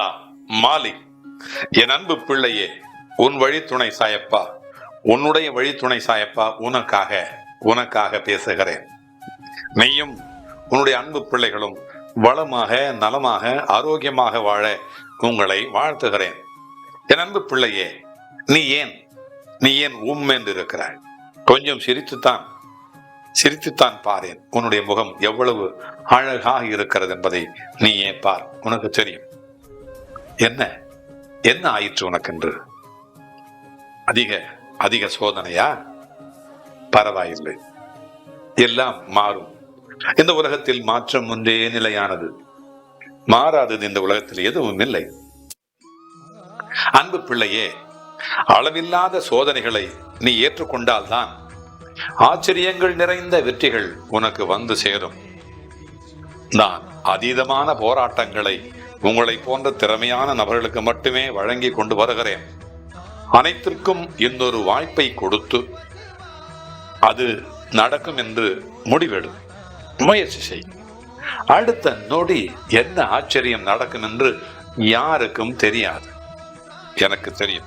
அல்லாஹ் மாலிக் என் அன்பு பிள்ளையே உன் வழித்துணை சாயப்பா உன்னுடைய வழித்துணை சாயப்பா உனக்காக உனக்காக பேசுகிறேன். நீயும் உன்னுடைய அன்பு பிள்ளைகளும் வளமாக நலமாக ஆரோக்கியமாக வாழ உங்களை வாழ்த்துகிறேன். என் அன்பு பிள்ளையே நீ ஏன் நீ ஏன் உம்மென்று இருக்கிறாய் கொஞ்சம் சிரித்துத்தான் சிரித்துத்தான் பாரேன். உன்னுடைய முகம் எவ்வளவு அழகாக இருக்கிறது என்பதை நீ ஏன் பார்? உனக்கு தெரியும். என்ன? என்ன ஆயிற்று உனக்கென்று? அதிக அதிக சோதனையா? பரவாயில்லை. எல்லாம் மாறும். இந்த உலகத்தில் மாற்றம் ஒன்றே நிலையானது. மாறாதது இந்த உலகத்தில் எதுவும் இல்லை. அன்பு பிள்ளையே அளவில்லாத சோதனைகளை நீ ஏற்றுக்கொண்டால்தான் ஆச்சரியங்கள் நிறைந்த வெற்றிகள் உனக்கு வந்து சேரும். நான் அதீதமான போராட்டங்களை உங்களை போன்ற திறமையான நபர்களுக்கு மட்டுமே வழங்கி கொண்டு வருகிறேன். அனைத்திற்கும் இன்னொரு வாய்ப்பை கொடுத்து அது நடக்கும் என்று முடிவெடு. முயற்சி செய். அடுத்த நொடி என்ன ஆச்சரியம் நடக்கும் என்று யாருக்கும் தெரியாது. எனக்கு தெரியும்.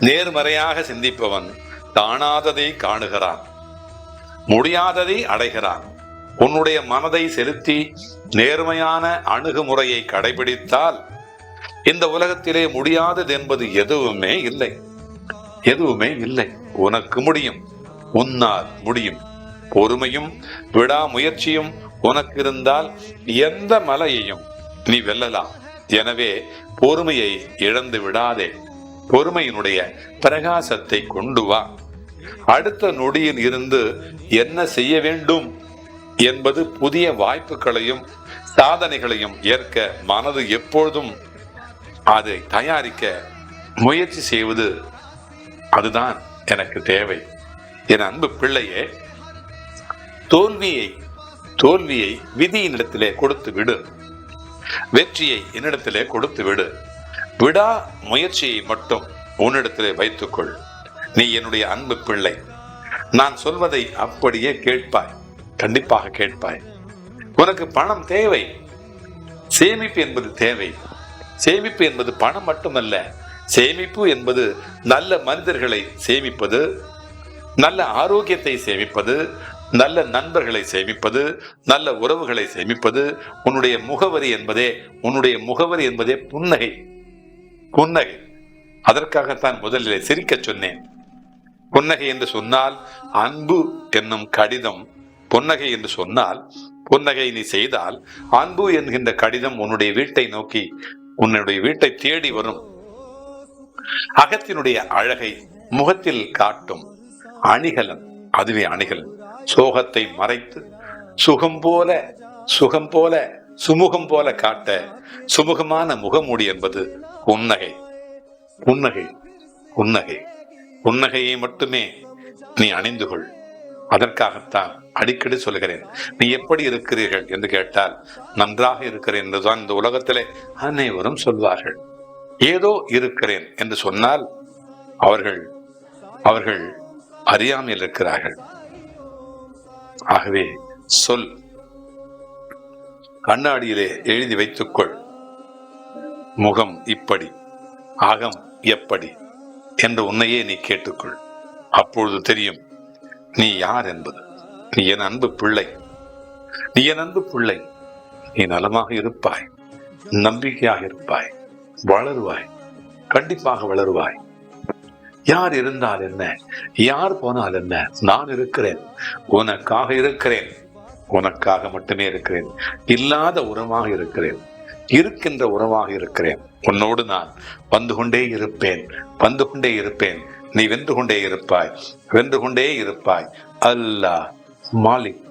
நேர்மறையாக சிந்திப்பவன் காணாததை காணுகிறான். முடியாததை அடைகிறான். உன்னுடைய மனதை செலுத்தி நேர்மையான அணுகுமுறையை கடைபிடித்தால் இந்த உலகத்திலே முடியாதது என்பது எதுவுமே இல்லை. எதுவுமே இல்லை. உனக்கு முடியும். உன்னால் முடியும். பொறுமையும் விடாமுயற்சியும் உனக்கு இருந்தால் எந்த மலையையும் நீ வெல்லலாம். எனவே பொறுமையை இழந்து விடாதே. பொறுமையினுடைய பிரகாசத்தை கொண்டு வா. அடுத்த நொடியில் இருந்து என்ன செய்ய வேண்டும்? என்பது புதிய வாய்ப்புகளையும் சாதனைகளையும் ஏற்க மனது எப்பொழுதும் அதை தயாரிக்க முயற்சி செய்வது அதுதான் எனக்கு தேவை. என் அன்பு பிள்ளையே தோல்வியை தோல்வியை விதியினிடத்திலே கொடுத்து விடு. வெற்றியை என்னிடத்திலே கொடுத்து விடு. விடா முயற்சியை மட்டும் உன்னிடத்திலே வைத்துக்கொள். நீ என்னுடைய அன்பு பிள்ளை. நான் சொல்வதை அப்படியே கேட்பாய். கண்டிப்பாக கேட்பாய். உனக்கு பணம் தேவை. சேமிப்பு என்பது தேவை. சேமிப்பு என்பது பணம் மட்டுமல்ல. சேமிப்பு என்பது நல்ல மனிதர்களை சேமிப்பது நல்ல ஆரோக்கியத்தை சேமிப்பது நல்ல நண்பர்களை சேமிப்பது நல்ல உறவுகளை சேமிப்பது உன்னுடைய முகவரி என்பதே உன்னுடைய முகவரி என்பதே புன்னகை. புன்னகை. அதற்காகத்தான் முதலில் சிரிக்க சொன்னேன். புன்னகை என்று சொன்னால் அன்பு என்னும் கடிதம். புன்னகை என்று சொன்னால் புன்னகை நீ செய்தால் அன்பு என்கின்ற கடிதம் உன்னுடைய வீட்டை நோக்கி உன்னுடைய வீட்டை தேடி வரும். அகத்தினுடைய அழகை முகத்தில் காட்டும் அணிகலன் அதுவே அணிகலன். சோகத்தை மறைத்து சுகம் போல சுகம் போல சுமுகம் போல காட்ட சுமுகமான முகமூடி என்பது புன்னகை. புன்னகை புன்னகை. புன்னகையை மட்டுமே நீ அணிந்து கொள். அதற்காகத்தான் அடிக்கடி சொல்கிறேன் நீ எப்படி இருக்கிறீர்கள் என்று கேட்டால் நன்றாக இருக்கிறேன் என்றுதான் இந்த உலகத்திலே அனைவரும் சொல்வார்கள். ஏதோ இருக்கிறேன் என்று சொன்னால் அவர்கள் அவர்கள் அறியாமல் இருக்கிறார்கள். ஆகவே சொல். கண்ணாடியிலே எழுதி வைத்துக்கொள். முகம் இப்படி அகம் எப்படி என்று உன்னையே நீ கேட்டுக்கொள். அப்பொழுது தெரியும் நீ யார் என்பது? நீ என் அன்பு பிள்ளை. நீ என் அன்பு பிள்ளை. நீ நலமாக இருப்பாய். நம்பிக்கையாக இருப்பாய். வளருவாய். கண்டிப்பாக வளருவாய். யார் இருந்தால் என்ன? யார் போனால் என்ன? நான் இருக்கிறேன். உனக்காக இருக்கிறேன். உனக்காக மட்டுமே இருக்கிறேன். இல்லாத உரமாக இருக்கிறேன். இருக்கின்ற உறவாக இருக்கிறேன். உன்னோடு நான் வந்து கொண்டே இருப்பேன். வந்து கொண்டே இருப்பேன். நீ வென்று கொண்டே இருப்பாய். வென்று கொண்டே இருப்பாய். அல்லாஹ் மாலிக்